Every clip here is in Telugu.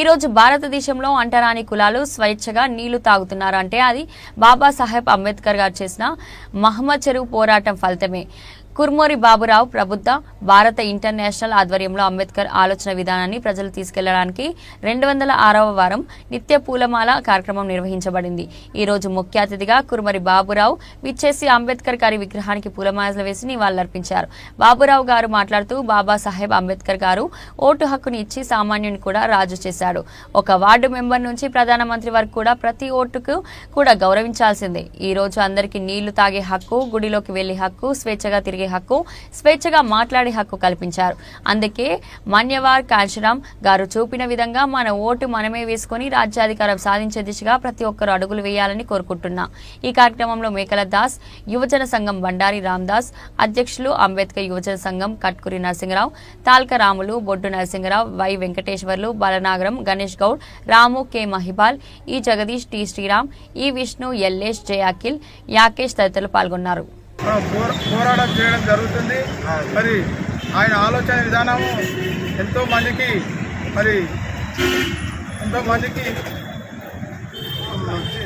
ఈరోజు భారతదేశంలో అంటరాని కులాలు స్వేచ్ఛగా నీళ్ళు తాగుతున్నారు అంటే అది బాబాసాహెబ్ అంబేద్కర్ గారు చేసిన మహమ్మద్ చెరువు పోరాటం ఫలితమే. కుర్మోరి బాబురావు ప్రబుద్ధ భారత ఇంటర్నేషనల్ ఆధ్వర్యంలో అంబేద్కర్ ఆలోచన విధానాన్ని ప్రజలు తీసుకెళ్ళడానికి రెండు వందల ఆరవ వారం నిత్య పూలమాల కార్యక్రమం నిర్వహించబడింది. ఈ రోజు ముఖ్య అతిథిగా కుర్మరి బాబురావు విచ్చేసి అంబేద్కర్ గారి విగ్రహానికి పూలమాలలు వేసి నివాళులర్పించారు. బాబురావు గారు మాట్లాడుతూ బాబాసాహెబ్ అంబేద్కర్ గారు ఓటు హక్కుని ఇచ్చి సామాన్యుని కూడా రాజు చేశాడు. ఒక వార్డు మెంబర్ నుంచి ప్రధానమంత్రి వరకు కూడా ప్రతి ఓటుకు కూడా గౌరవించాల్సిందే. ఈ రోజు అందరికీ నీళ్ళు తాగే హక్కు గుడిలోకి వెళ్ళే హక్కు స్వేచ్ఛగా తిరిగే హక్కు స్వేచ్ఛగా మాట్లాడే హక్కు కల్పించారు. అందుకే మన్యవార్ కాంశీరామ్ గారు చూపిన విధంగా మన ఓటు మనమే వేసుకొని రాజ్యాధికారం సాధించే దిశగా ప్రతి ఒక్కరు అడుగులు వేయాలని కోరుకుంటున్నా. ఈ కార్యక్రమంలో మేకల దాస్ యువజన సంఘం బండారి రామ్దాస్ అధ్యక్షులు అంబేద్కర్ యువజన సంఘం Katkuri Narasimharao Talka Ramulu Boddu Narasimharao Y Venkateshwarlu Balanagaram Ganesh Goud Ramu K Mahipal E Jagadish T Sriram ఈ విష్ణు ఎల్లేష్ జయ అఖిల్ యాకేష్ తదితరులు పాల్గొన్నారు. మనం పోరాటం చేయడం జరుగుతుంది. మరి ఆయన ఆలోచన విధానము ఎంతోమందికి మరి ఎంతోమందికి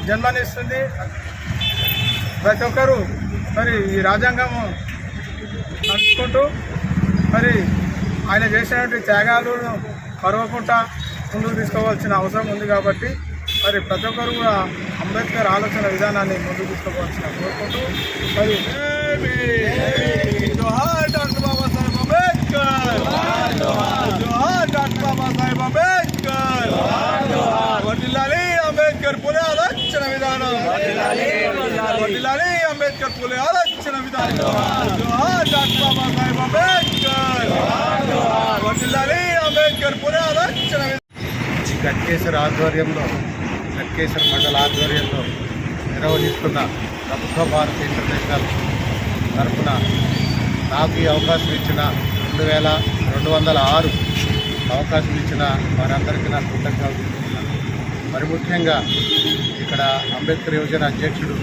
జన్మనిస్తుంది. ప్రతి ఒక్కరూ మరి ఈ రాజ్యాంగము నడుచుకుంటూ మరి ఆయన చేసినటువంటి త్యాగాలను పరవకుండా ముందుకు తీసుకోవాల్సిన అవసరం ఉంది కాబట్టి మరి ప్రతి ఒక్కరు కూడా అంబేద్కర్ ఆలోచన విధానాన్ని ముందుకు తీసుకోవాల్సిన కోరుకుంటూ మరి జోహార్ డాక్టర్ బాబాసాహెబ్ అంబేద్కర్. జోహార్ డాక్టర్ బాబాసాహెబ్ అంబేద్కర్. వర్ధిల్లాలి అంబేద్కర్ పులే ఆలోచన విధానం. వర్ధిల్లాలి అంబేద్కర్ పులే ఆలోచన విధానం. జోహార్ డాక్టర్ బాబాసాహెబ్ అంబేద్కర్. వర్ధిల్లాలి అంబేద్కర్ పులే ఆలోచన విధానం. గట్కేశ్వర ఆధ్వర్యంలో గట్కేశ్వర మండల ఆధ్వర్యంలో నిర్వహిస్తున్న ప్రభుత్వ భారతి ఇంటర్నేషనల్ తరఫున నాకు ఈ అవకాశం ఇచ్చిన రెండు వేల రెండు వందల ఆరు అవకాశం ఇచ్చిన వారందరికీ నా కృతజ్ఞతలు తెలుపుతున్నాను. మరి ముఖ్యంగా ఇక్కడ అంబేద్కర్ యువజన అధ్యక్షుడు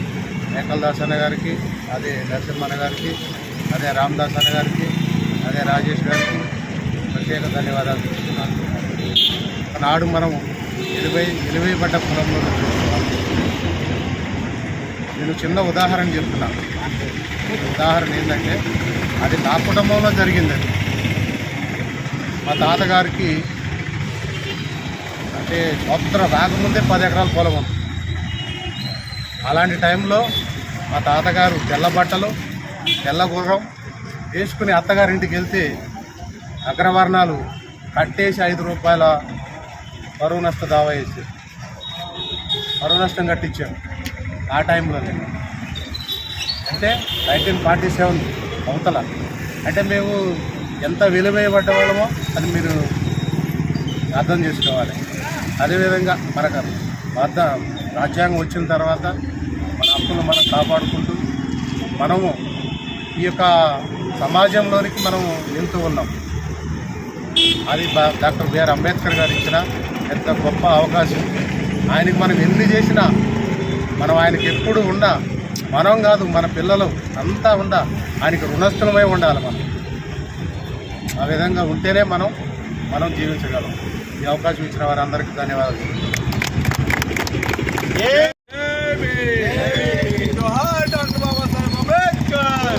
మేకల్దాస్ అన్న గారికి అదే నరసింహన్న గారికి అదే రామదాస్ అన్న గారికి అదే రాజేష్ గారికి ప్రత్యేక ధన్యవాదాలు తెలుపుతున్నాను నాడు మనము ఎలివై ఎలివేయబడ్డ కులంలో నేను చిన్న ఉదాహరణ చెప్తున్నాను ఉదాహరణ ఏంటంటే అది నా కుటుంబంలో జరిగింది మా తాతగారికి అంటే స్వతంత్రం రాకముందే పది ఎకరాల పొలం ఉంది. అలాంటి టైంలో మా తాతగారు తెల్ల బట్టలు తెల్ల గుర్రం వేసుకుని అత్తగారింటికి వెళ్తే అగ్రవర్ణాలు కట్టేసి ఐదు రూపాయల పరువు నష్ట దావా వేసి పరువు నష్టం కట్టించాం ఆ టైంలోనే. అంటే నైన్టీన్ ఫార్టీ సెవెన్ అవతల. అంటే మేము ఎంత విలువేయబడ్డ వాళ్ళమో అది మీరు అర్థం చేసుకోవాలి. అదేవిధంగా మనకు వద్ద రాజ్యాంగం వచ్చిన తర్వాత మన హక్కులు మనం కాపాడుకుంటూ మనము ఈ యొక్క సమాజంలోనికి మనం వెళ్తూ ఉన్నాం. అది బా- డాక్టర్ బిఆర్ అంబేద్కర్ గారు ఇచ్చిన ఎంత గొప్ప అవకాశం. ఆయనకి మనం ఎన్ని చేసినా మనం ఆయనకి ఎప్పుడు ఉండా మనం కాదు మన పిల్లలు అంతా ఉండా ఆయనకి రుణస్థులమై ఉండాలి మనం. ఆ విధంగా ఉంటేనే మనం మనం జీవించగలం. ఈ అవకాశం ఇచ్చిన వారందరికీ ధన్యవాదాలు జోహార్ డాక్టర్ బాబాసాహెబ్ అంబేద్కర్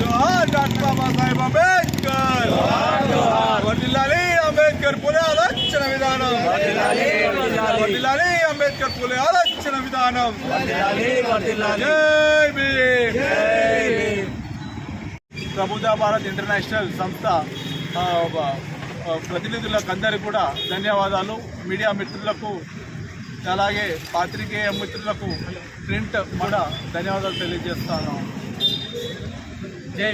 జోహార్ డాక్టర్ బాబాసాహెబ్ అంబేద్కర్ వర్ధిల్లాలి అంబేద్కర్ పులే ఆలోచన విధానం వర్ధిల్లాలి అంబేద్కర్ పులే ఆలోచన విధానం. ప్రబుద్ధ భారత్ ఇంటర్నేషనల్ సంస్థ ప్రతినిధులకు అందరికీ కూడా ధన్యవాదాలు. మీడియా మిత్రులకు అలాగే పాత్రికేయ మిత్రులకు ప్రింట్ కూడా ధన్యవాదాలు తెలియజేస్తాను. జై